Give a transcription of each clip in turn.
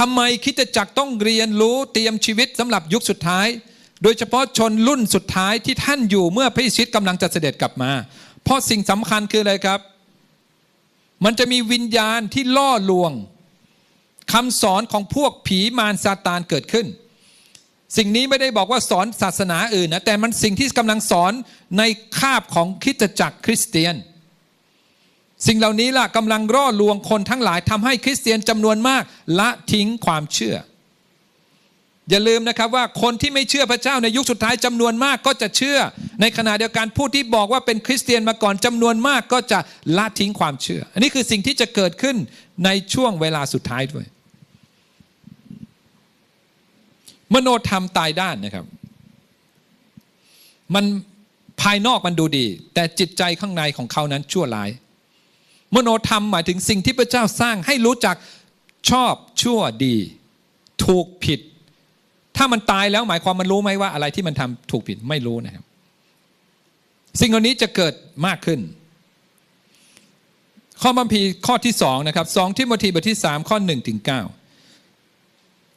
ทำไมคิดจักรต้องเรียนรู้เตรียมชีวิตสำหรับยุคสุดท้าย โดยเฉพาะชนรุ่นสุดท้ายที่ท่านอยู่เมื่อพระเยซูคริสต์กำลังจะเสด็จกลับมา เพราะสิ่งสำคัญคืออะไรครับ มันจะมีวิญญาณที่ล่อลวงคำสอนของพวกผีมารซาตานเกิดขึ้น สิ่งนี้ไม่ได้บอกว่าสอนศาสนาอื่นนะแต่มันสิ่งที่กำลังสอนในคาบของคริสตจักรคริสเตียน สิ่งเหล่านี้ล่ะกำลังร่อลวงคนทั้งหลายทำให้คริสเตียนจำนวนมากละทิ้งความเชื่อ อย่าลืมนะครับว่าคนที่ไม่เชื่อพระเจ้าในยุคสุดท้ายจำนวนมากก็จะเชื่อ ในขณะเดียวกันผู้ที่บอกว่าเป็นคริสเตียนมาก่อนจำนวนมากก็จะละทิ้งความเชื่อ อันนี้คือสิ่งที่จะเกิดขึ้นในช่วงเวลาสุดท้ายด้วย มโนธรรมตายด้านนะครับ มันภายนอกมันดูดี แต่จิตใจข้างในของเขานั้นชั่วร้าย มโนธรรมหมายถึงสิ่งที่พระเจ้าสร้างให้รู้จักชอบชั่วดี ถูกผิด ถ้ามันตายแล้วหมายความมันรู้ไหมว่าอะไรที่มันทำถูกผิดไม่รู้นะครับ สิ่งเหล่านี้จะเกิดมากขึ้น ข้อบัมพีข้อที่สองนะครับสองทิโมธีบทที่สามข้อหนึ่งถึงเก้า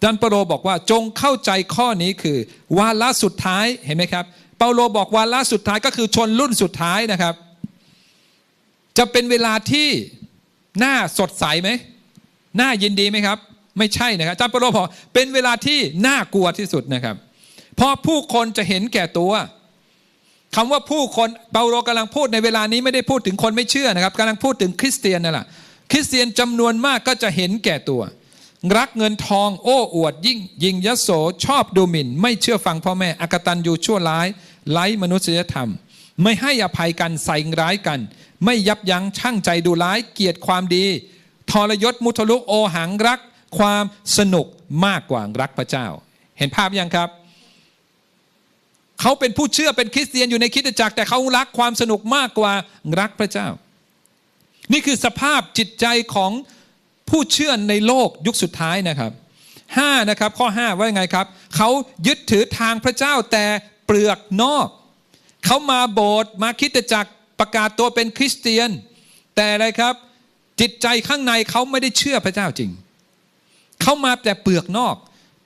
ดันเปโลบอกว่าจงเข้าใจข้อนี้คือ วาระสุดท้ายเห็นไหมครับ เปาโลบอกวาระสุดท้ายก็คือชนรุ่นสุดท้ายนะครับ จะเป็นเวลาที่หน้าสดใสไหมหน้ายินดีไหมครับ ไม่ใช่นะครับจันเปโลบอกเป็นเวลาที่น่ากลัวที่สุดนะครับ เพราะผู้คนจะเห็นแก่ตัวคำว่าผู้คนเปาโลกำลังพูดในเวลานี้ไม่ได้พูดถึงคนไม่เชื่อนะครับกำลังพูดถึงคริสเตียนนั่นแหละคริสเตียนจำนวนมากก็จะเห็นแก่ตัว รักเงินทอง โอ้อวด ยิ่ง ยิงยโสชอบดูหมิ่น ไม่เชื่อฟังพ่อแม่ อกตันยูชั่วร้ายไร้มนุษยธรรม ไม่ให้อภัยกันใส่ร้ายกัน ไม่ยับยั้งชั่งใจดูร้ายเกียรติความดี ทรยศมุทะลุโอหังรัก ความสนุกมากกว่ารักพระเจ้า เห็นภาพยังครับ เขาเป็นผู้เชื่อเป็นคริสเตียนอยู่ในคริสตจักรแต่เขารักความสนุกมากกว่ารักพระเจ้า นี่คือสภาพจิตใจของผู้เชื่อในโลกยุคสุดท้ายนะครับห้านะครับข้อ 5 ว่ายังไงครับ เขายึดถือทางพระเจ้าแต่เปลือกนอก เขามาโบสถ์มาคริสตจักรประกาศตัวเป็นคริสเตียน แต่อะไรครับ จิตใจข้างในเขาไม่ได้เชื่อพระเจ้าจริง เขามาแต่เปลือกนอก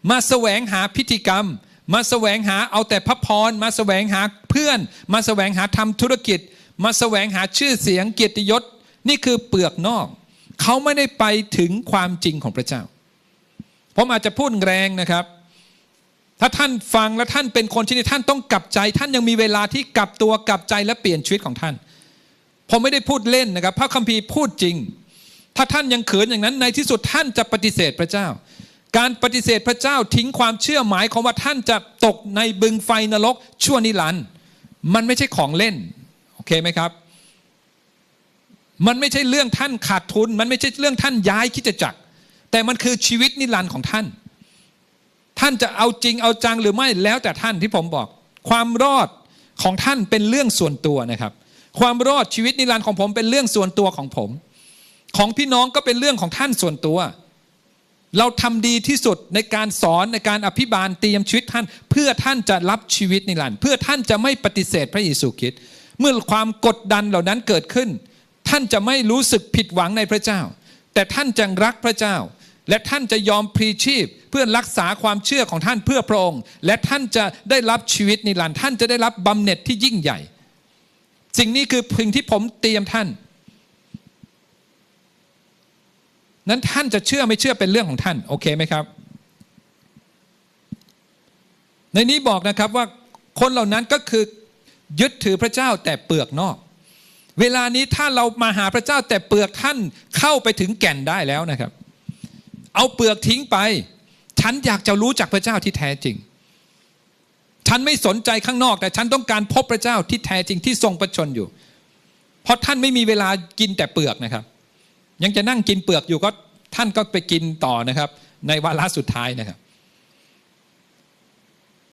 มาแสวงหาพิธีกรรม มาแสวงหาเอาแต่พระพร มาแสวงหาเพื่อน มาแสวงหาทำธุรกิจ มาแสวงหาชื่อเสียงเกียรติยศนี่คือเปลือกนอก เขาไม่ได้ไปถึงความจริงของพระเจ้าผมอาจจะพูดแรงนะครับ ถ้าท่านฟังและท่านเป็นคนที่นี่ท่านต้องกลับใจ ท่านยังมีเวลาที่กลับตัวกลับใจและเปลี่ยนชีวิตของท่าน ผมไม่ได้พูดเล่นนะครับ พระคัมภีร์พูดจริง ถ้าท่านยังเขินอย่างนั้นในที่สุดท่านจะปฏิเสธพระเจ้า การปฏิเสธพระเจ้าทิ้งความเชื่อหมายของว่าท่านจะตกในบึงไฟนรกชั่วนิรันด์มันไม่ใช่ของเล่นโอเคไหมครับ มันไม่ใช่เรื่องท่านขาดทุน มันไม่ใช่เรื่องท่านย้ายคิดจะจักรแต่มันคือชีวิตนิรันดร์ของท่านานจะเอาจริงเอาจังหรือไม่แล้วแต่ท่านที่ผมบอก ความรอดของท่านเป็นเรื่องส่วนตัวนะครับ ความรอดชีวิตนิรันดร์ของผมเป็นเรื่องส่วนตัวของผม ของพี่น้องก็เป็นเรื่องของท่านส่วนตัว เราทำดีที่สุดในการสอนในการอภิบาลเตรียมชีวิตท่าน เพื่อท่านจะรับชีวิตนิรันดร์เพื่อท่านจะไม่ปฏิเสธพระเยซูคริสต์เมื่อความกดดันเหล่านั้นเกิดขึ้น ท่านจะไม่รู้สึกผิดหวังในพระเจ้า แต่ท่านจะรักพระเจ้า และท่านจะยอมพลีชีพ พื่อรักษาความเชื่อของท่านเพื่อพระองค์ และท่านจะได้รับชีวิตนิรันดร์ท่านจะได้รับบำเหน็จที่ยิ่งใหญ่ สิ่งนี้คือพึงที่ผมเตรียมท่าน นั้นท่านจะเชื่อไม่เชื่อเป็นเรื่องของท่าน โอเคไหมครับ ในนี้บอกนะครับว่าคนเหล่านั้นก็คือยึดถือพระเจ้าแต่เปลือกนอก เวลานี้ถ้าเรามาหาพระเจ้าแต่เปลือกท่านเข้าไปถึงแก่นได้แล้วนะครับ เอาเปลือกทิ้งไป ฉันอยากจะรู้จักพระเจ้าที่แท้จริง ฉันไม่สนใจข้างนอก แต่ฉันต้องการพบพระเจ้าที่แท้จริงที่ทรงประชนอยู่ เพราะท่านไม่มีเวลากินแต่เปลือกนะครับ ยังจะนั่งกินเปลือกอยู่ก็ท่านก็ไปกินต่อนะครับ ในวาระสุดท้ายนะครับ